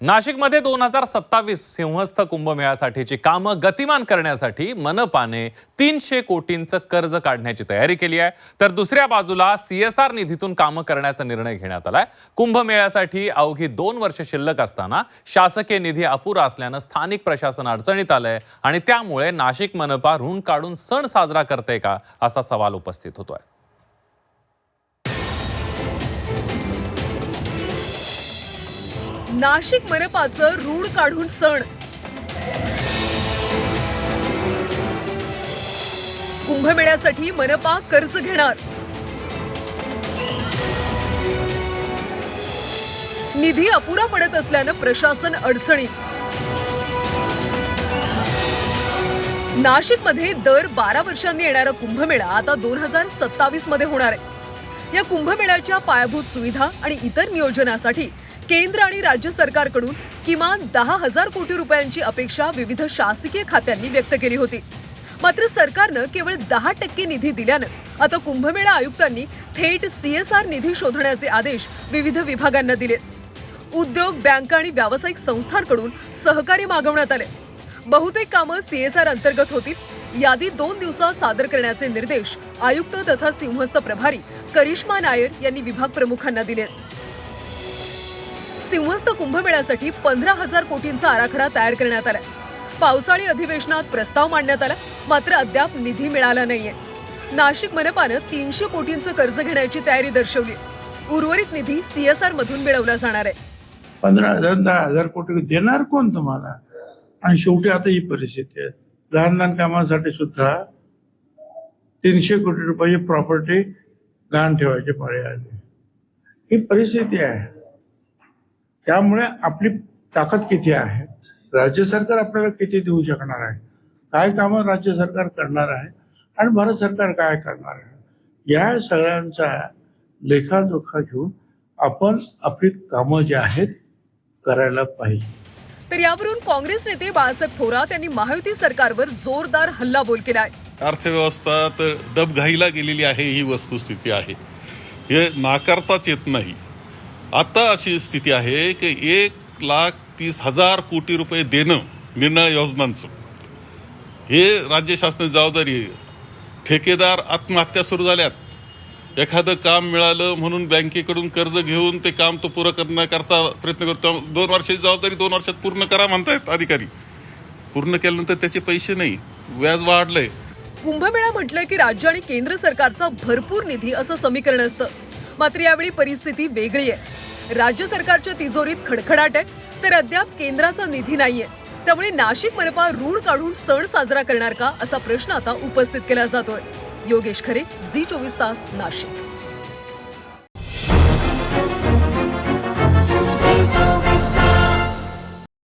नाशिकमध्ये दोन हजार सत्तावीस सिंहस्थ कुंभमेळ्यासाठीची कामं गतिमान करण्यासाठी मनपाने तीनशे कोटींचं कर्ज काढण्याची तयारी केली आहे. तर दुसऱ्या बाजूला सीएसआर निधीतून कामं करण्याचा निर्णय घेण्यात आलाय. कुंभमेळ्यासाठी अवघी दोन वर्ष शिल्लक असताना शासकीय निधी अपुरा असल्यानं स्थानिक प्रशासन अडचणीत आलंय आणि त्यामुळे नाशिक मनपा ऋण काढून सण साजरा करते का असा सवाल उपस्थित होतोय. नाशिक मनपाचं रूढ काढून सण. कुंभमेळ्यासाठी मनपा कर्ज घेणार. निधी अपुरा पडत असल्यानं प्रशासन अडचणीत. नाशिकमध्ये दर बारा वर्षांनी येणारा कुंभमेळा आता दोन हजार सत्तावीसमध्ये होणार आहे. या कुंभमेळ्याच्या पायाभूत सुविधा आणि इतर नियोजनासाठी केंद्र आणि राज्य सरकारकडून किमान दहा हजार कोटी रुपयांची अपेक्षा विविध शासकीय खात्यांनी व्यक्त केली होती. मात्र सरकारनं केवळ दहा टक्के निधी दिल्यानं आता कुंभमेळा आयुक्तांनी थेट सीएसआर निधी शोधण्याचे आदेश विविध विभागांना दिले. उद्योग बँका आणि व्यावसायिक संस्थांकडून सहकार्य मागवण्यात आले. बहुतेक कामं सीएसआर अंतर्गत होतील. यादी दोन दिवसात सादर करण्याचे निर्देश आयुक्त तथा सिंहस्थ प्रभारी करिश्मा नायर यांनी विभाग प्रमुखांना दिले. सिंहस्थ कुंभमेळ्यासाठी पंधरा हजार कोटींचा आराखडा तयार करण्यात आला पावसाळी अधिवेशनात प्रस्ताव मांडण्यात आला मात्र अद्याप निधी मिळाला नाहीये. नाशिक मनपानं तीनशे कोटींचं कर्ज घेण्याची तयारी दर्शवली उर्वरित निधी सीएसआर मधून मिळवला जाणार आहे. पंधरा हजार दहा हजार कोटी देणार कोण तुम्हाला? आणि शेवटी आता ही परिस्थिती आहे. लहान लहान कामांसाठी सुद्धा तीनशे कोटी रुपयाची प्रॉपर्टी गहाण ठेवायची पाळी आली. ही परिस्थिती आहे. त्यामुळे आपली ताकद किती आहे? राज्य सरकार आपल्याला किती देऊ शकणार आहे? काय कामं राज्य सरकार करणार आहे? आणि भारत सरकार काय करणार आहे? या सगळ्यांचा लेखाजोखा घेऊन आपण आपली कामं जी आहेत करायला पाहिजे. तर यावरून काँग्रेस नेते बाळासाहेब थोरात यांनी महायुती सरकारवर जोरदार हल्लाबोल केलाय. अर्थव्यवस्था तर डबघाईला गेलेली आहे ही वस्तुस्थिती आहे. हे नाकारताच येत नाही. आता अशी स्थिती आहे की एक लाख तीस हजार कोटी रुपये देणं निर्णय योजनांचं. हे राज्य शासनाची जबाबदारी आहे. ठेकेदार आत्महत्या सुरू झाल्यात. एखादं काम मिळालं म्हणून बँकेकडून कर्ज घेऊन ते काम तो पुरं करण्याकरता प्रयत्न करतो. दोन वर्षाची जबाबदारी दोन वर्षात पूर्ण करा म्हणतायत अधिकारी. पूर्ण केल्यानंतर त्याचे पैसे नाही. व्याज वाढलंय. कुंभमेळा म्हटलं की राज्य आणि केंद्र सरकारचा भरपूर निधी असं समीकरण असतं. मात्र यावेळी परिस्थिती वेगळी आहे. राज्य सरकारच्या तिजोरीत खडखडाट आहे तर अद्याप केंद्राचा निधी नाहीये. त्यामुळे नाशिक मनपा ऋण काढून सण साजरा करणार का असा प्रश्न आता उपस्थित केला जातोय. योगेश खरे झी चोवीस तास नाशिक.